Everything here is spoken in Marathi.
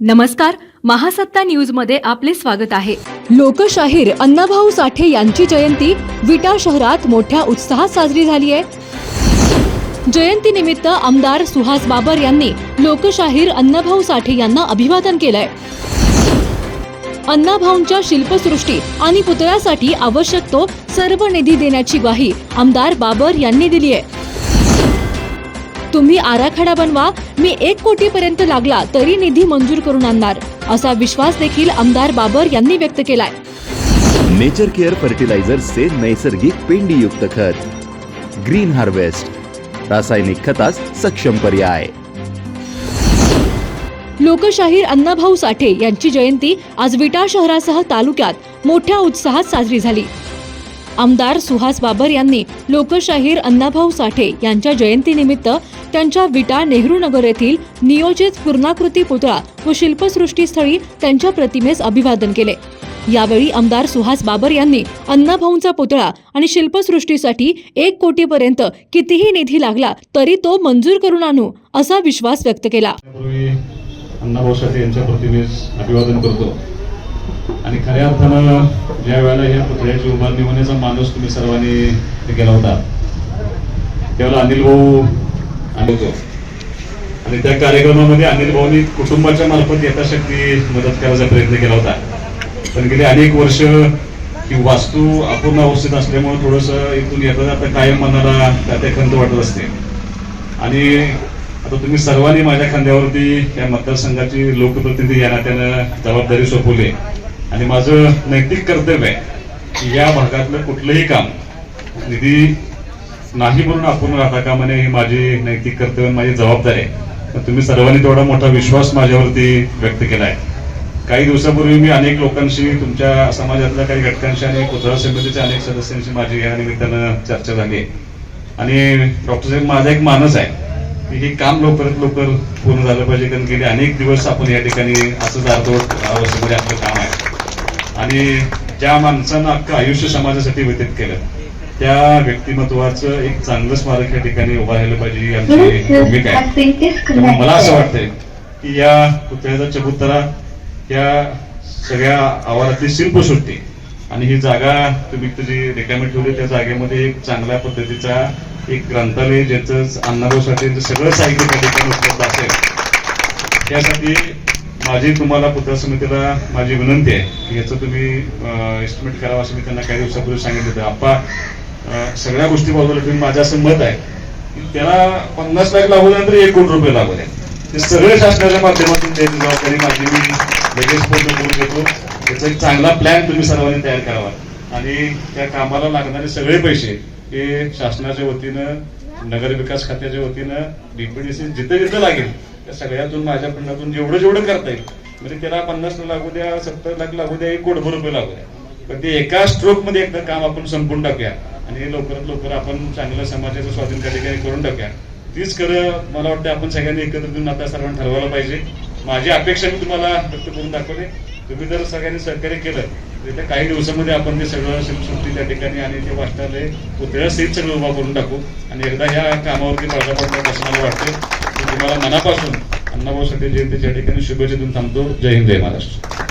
नमस्कार महासत्ता न्यूजमध्ये आपले स्वागत आहे. लोकशाहीर अण्णाभाऊ साठे यांची जयंती विटा शहरात मोठ्या उत्साहात साजरी झाली आहे. जयंतीनिमित्त आमदार सुहास बाबर यांनी लोकशाहीर अण्णाभाऊ साठे यांना अभिवादन केलंय. अण्णाभाऊंच्या शिल्पसृष्टी आणि पुतळ्यासाठी आवश्यक तो सर्व निधी देण्याची ग्वाही आमदार बाबर यांनी दिली आहे. तुम्ही आराखडा बनवा. मी एक कोटीपर्यंत लागला तरी निधी मंजूर करून आणणार. असा विश्वास देखील आमदार बाबर यांनी व्यक्त केलाय. नेचर केअर फर्टिलायझर्सचे नैसर्गिक पेंडीयुक्त खत. Green harvest. रासायनिक खतास सक्षम पर्याय. लोकशाहीर अण्णाभाऊ साठे यांची जयंती आज विटा शहरासह तालुक्यात मोठ्या उत्साहात साजरी झाली. आमदार सुहास बाबर यांनी लोकशाहीर अण्णाभाऊ साठे यांच्या जयंतीनिमित्त त्यांच्या विटा नेहरू नगर येथील नियोजित पूर्णाकृती पुतळा व शिल्पसृष्टीस्थळी त्यांच्या प्रतिमेस अभिवादन केले. यावेळी आमदार सुहास बाबर यांनी अण्णाभाऊंचा पुतळा आणि शिल्पसृष्टीसाठी एक कोटीपर्यंत कितीही निधी लागला तरी तो मंजूर करून आणू असा विश्वास व्यक्त केला. अण्णाभाऊ साठे यांच्या प्रतिमेस अभिवादन करतो. आणि खऱ्या अर्थानं ज्या वेळेला या पुतळ्याची उभारणी होण्याचा माणूस तुम्ही सर्वांनी केला होता. त्यावेळेला अनिल भाऊ आणि त्या कार्यक्रमामध्ये अनिल भाऊनी कुटुंबाच्या मार्फत यथाशक्ती मदत करायचा प्रयत्न केला होता. पण गेली अनेक वर्ष ही वास्तू अपूर्ण अवस्थेत असल्यामुळे थोडस इथून येता जाता कायम मनाला त्या त्या खंत वाटत असते. आणि आता तुम्ही सर्वांनी माझ्या खांद्यावरती या मतदारसंघाची लोकप्रतिनिधी या नात्यानं जबाबदारी सोपवली. आणि माझं नैतिक कर्तव्य आहे की या भागातलं कुठलंही काम निधी नाही म्हणून आपण राहता कामा नये ही माझी नैतिक कर्तव्य माझी जबाबदारी आहे. तुम्ही सर्वांनी तेवढा मोठा विश्वास माझ्यावरती व्यक्त केला आहे. काही दिवसापूर्वी मी अनेक लोकांशी तुमच्या समाजातल्या काही घटकांशी आणि पुतळा समितीच्या अनेक सदस्यांशी माझी या निमित्तानं चर्चा झाली आहे. आणि डॉक्टर साहेब माझा एक मानस आहे की हे काम लवकरात लवकर पूर्ण झालं पाहिजे कारण गेले अनेक दिवस आपण या ठिकाणी असंच अर्धवट अवस्थेमध्ये आपलं काम आहे. आणि ज्या माणसानं अख्खं आयुष्य समाजासाठी व्यतीत केलं. त्या व्यक्तिमत्वाचं एक चांगलं स्मारक या ठिकाणी उभं राहिलं पाहिजे ही आमची भूमिका आहे. मला असं वाटतंय की या पुतळ्याचा चबुतरा या सगळ्या आवारातली शिल्पसृष्टी आणि ही जागा तुम्ही जी रिकामी ठेवली त्या जागेमध्ये एक चांगल्या पद्धतीचा एक ग्रंथालय ज्याचं अण्णाभाऊ साठेंचं सगळं साहित्य त्या ठिकाणी उपलब्ध असेल. त्यासाठी माझी तुम्हाला पुतळा समितीला माझी विनंती आहे की याचं तुम्ही एस्टिमेट करावं असं मी त्यांना काही दिवसापूर्वी सांगितलं होतं. आप्पा सगळ्या गोष्टी बाजूला ठेवून माझं असं मत आहे. की त्याला पन्नास लाख लागू नंतर एक कोटी रुपये लागू नये ते सगळे शासनाच्या माध्यमातून त्याची जबाबदारी माझी मी लगेच पूर्ण करून घेतो. त्याचा एक चांगला प्लॅन तुम्ही सर्वांनी तयार करावा. आणि त्या कामाला लागणारे सगळे पैसे हे शासनाच्या वतीनं नगर विकास खात्याच्या वतीनं डीपीडीसी जिथे जिथं लागेल त्या सगळ्यातून माझ्या फंडातून जेवढं जेवढं करता येईल. म्हणजे त्याला पन्नास लागू द्या सत्तर लाख लागू द्या एक कोटभर रुपये लागू द्या. पण ते एका स्ट्रोकमध्ये एकदा काम आपण संपून टाकूया. आणि लवकरात लवकर आपण चांगलं समाजाचं स्वाधीन त्या ठिकाणी करून टाकूया. तीच खरं मला वाटतं आपण सगळ्यांनी एकत्र येऊन आता सर्वांना ठरवायला पाहिजे. माझी अपेक्षा मी तुम्हाला व्यक्त करून दाखवले तुम्ही जर सगळ्यांनी सहकार्य केलं तर त्या काही दिवसामध्ये आपण ते सगळं शिवसृष्टी त्या ठिकाणी आणि ते वाचनालय पुतळ्या सहित सगळं उभा करून टाकू. आणि एकदा ह्या कामावरती पडदा पडणार असं मला वाटतं तुम्हाला मनापासून अण्णाभाऊ साठे जयंतीच्या ठिकाणी शुभेच्छा देऊन थांबतो. जय हिंद जय महाराष्ट्र.